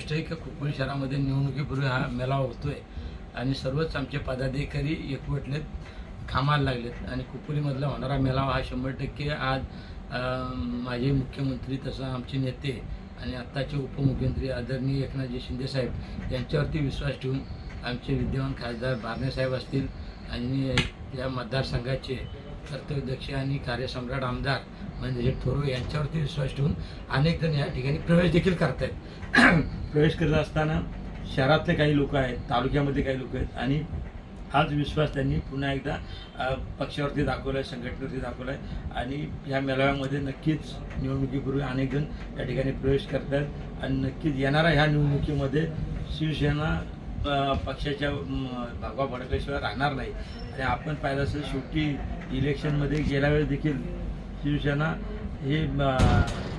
गोष्ट आहे की कोकण शहरामध्ये निवडणुकीपूर्वी हा मेळावा होतोय. आणि सर्वच आमचे पदाधिकारी एकवटलेत कामाला लागलेत. आणि कुपुरीमधला होणारा मेळावा हा शंभर टक्के आज माझे मुख्यमंत्री तसं आमचे नेते आणि आत्ताचे उपमुख्यमंत्री आदरणीय एकनाथजी शिंदेसाहेब यांच्यावरती विश्वास ठेवून आमचे विद्यमान खासदार बारणेसाहेब असतील आणि या मतदारसंघाचे कर्तव्यदक्ष आणि कार्यसम्राट आमदार म्हणजे थोरवे यांच्यावरती विश्वास ठेवून अनेक जण या ठिकाणी प्रवेश देखील करतायत. प्रवेश करत असताना शहरातले काही लोक आहेत तालुक्यामध्ये काही लोक आहेत आणि हाच विश्वास त्यांनी पुन्हा एकदा पक्षावरती दाखवला आहे संघटनेवरती दाखवला आहे आणि या मेळाव्यामध्ये नक्कीच निवडणुकीपूर्वी अनेक जण या ठिकाणी प्रवेश करतात आणि नक्कीच येणाऱ्या ह्या निवडणुकीमध्ये शिवसेना पक्षाच्या भागवा भगवा भडकल्याशिवाय राहणार नाही. आणि आपण पाहिलं असेल शेवटी इलेक्शनमध्ये गेल्या वेळेस देखील शिवसेना हे म,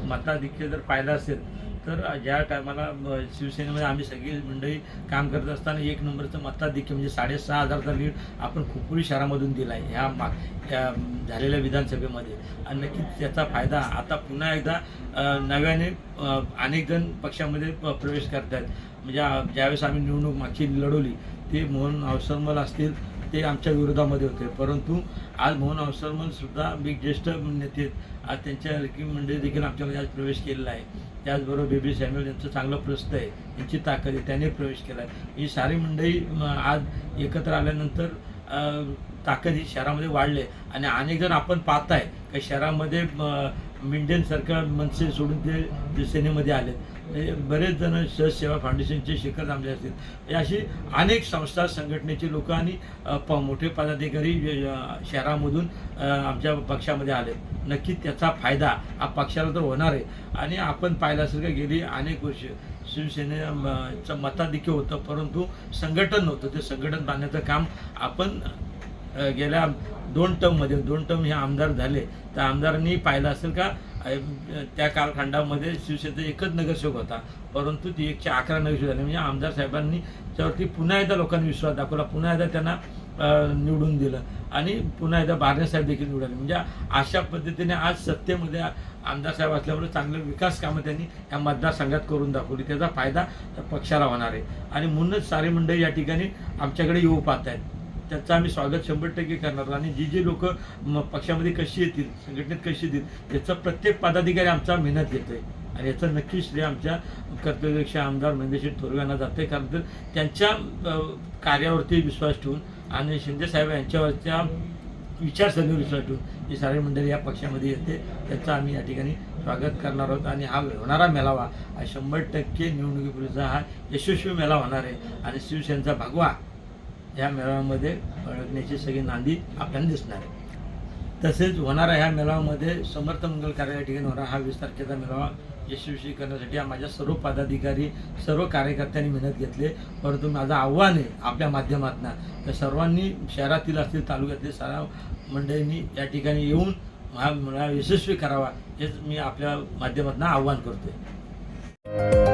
मताधिक्य जर पाहिलं असेल तर ज्या टायमाला शिवसेनेमध्ये आम्ही सगळी मंडळी काम करत असताना एक नंबरचं मताधिक्य म्हणजे साडेसहा हजारचा लीड आपण खोपोली शहरामधून दिला आहे ह्या माग ह्या झालेल्या विधानसभेमध्ये. आणि नक्कीच त्याचा फायदा आता पुन्हा एकदा नव्याने अनेक जण पक्षामध्ये प- प्रवेश करत आहेत म्हणजे ज्यावेळेस आम्ही निवडणूक मागची लढवली ते मोहन अवसरमल असतील ते आमच्या विरोधामध्ये होते. परंतु आज मोहन अवसरमल सुद्धा एक ज्येष्ठ नेते आहेत. आज त्यांच्या रकी मंडळी देखील आमच्यामध्ये आज प्रवेश केलेला आहे. त्याचबरोबर बेबी सॅम्युअल यांचं चांगलं प्रस्त आहे. यांची ताकद आहे. त्याने प्रवेश केला आहे ही सारी मंडळी आज एकत्र आल्यानंतर ताकद ही शहरामध्ये वाढले आणि अनेक जण आपण पाहताय का शहरामध्ये मिंडेनसारख्या मनसे सोडून ते सेनेमध्ये आले म्हणजे बरेच जण सहज सेवा फाउंडेशनचे शिखर थांबले असतील म्हणजे अशी अनेक संस्था संघटनेचे लोक आणि प मोठे पदाधिकारी शहरामधून आमच्या पक्षामध्ये आले. नक्की त्याचा फायदा हा पक्षाला तर होणार आहे. आणि आपण पाहिलं असेल का गेली अनेक वर्ष शिवसेनेचं मताधिक्य होतं परंतु संघटन नव्हतं. ते संघटन बांधण्याचं काम आपण गेल्या दोन टर्ममध्ये दोन टर्म हे आमदार झाले. त्या आमदारांनी पाहिलं असेल का त्या कालखंडामध्ये शिवसेनेचा एकच नगरसेवक होता. परंतु ती एकशे अकरा नगरसेवक झाले. म्हणजे आमदार साहेबांनी त्यावरती पुन्हा एकदा लोकांनी विश्वास दाखवला. पुन्हा एकदा त्यांना निवडून दिलं. आणि पुन्हा एकदा बारण्यासाहेब देखील निवडले म्हणजे अशा पद्धतीने आज सत्तेमध्ये आमदार साहेब असल्यामुळे चांगलं विकास कामं त्यांनी या मतदारसंघात करून दाखवली. त्याचा फायदा पक्षाला होणार आहे. आणि म्हणूनच सारे मंडळी या ठिकाणी आमच्याकडे येऊ पाहत आहेत त्याचं आम्ही स्वागत शंभर टक्के करणार आहोत. आणि जी जी लोक पक्षामध्ये कशी येतील संघटनेत कशी येतील याचा प्रत्येक पदाधिकारी आमचा मेहनत घेतोय. आणि याचं नक्की श्रेय आमच्या कर्तव्यक्ष आमदार महेंद्रशेठ थोरव्यांना जाते कारण तर त्यांच्या कार्यावरती विश्वास ठेवून आणि शिंदे साहेब यांच्यावरच्या विचारसरणीवर विश्वास ठेवून ही सारी मंडळी या पक्षामध्ये येते. त्याचं आम्ही या ठिकाणी स्वागत करणार आहोत. आणि हा होणारा मेळावा हा शंभर टक्के निवडणुकीपूर्वीचा हा यशस्वी मेळावा होणार आहे. आणि शिवसेनेचा भगवा या मेळाव्यामध्ये अडकण्याची सगळी नांदी आपल्याला दिसणार आहे. तसेच होणारा ह्या मेळाव्यामध्ये समर्थ मंगल कार्य ठिकाणी होणारा हा वीस तारखेचा मेळावा. यशस्वी करण्यासाठी माझ्या सर्व पदाधिकारी सर्व कार्यकर्त्यांनी मेहनत घेतली. परंतु माझं आव्हान आहे आपल्या माध्यमातून तर सर्वांनी शहरातील असतील तालुक्यातील सराव मंडळींनी या ठिकाणी येऊन हा मेळावा यशस्वी करावा हेच मी आपल्या माध्यमातून आव्हान करतोय.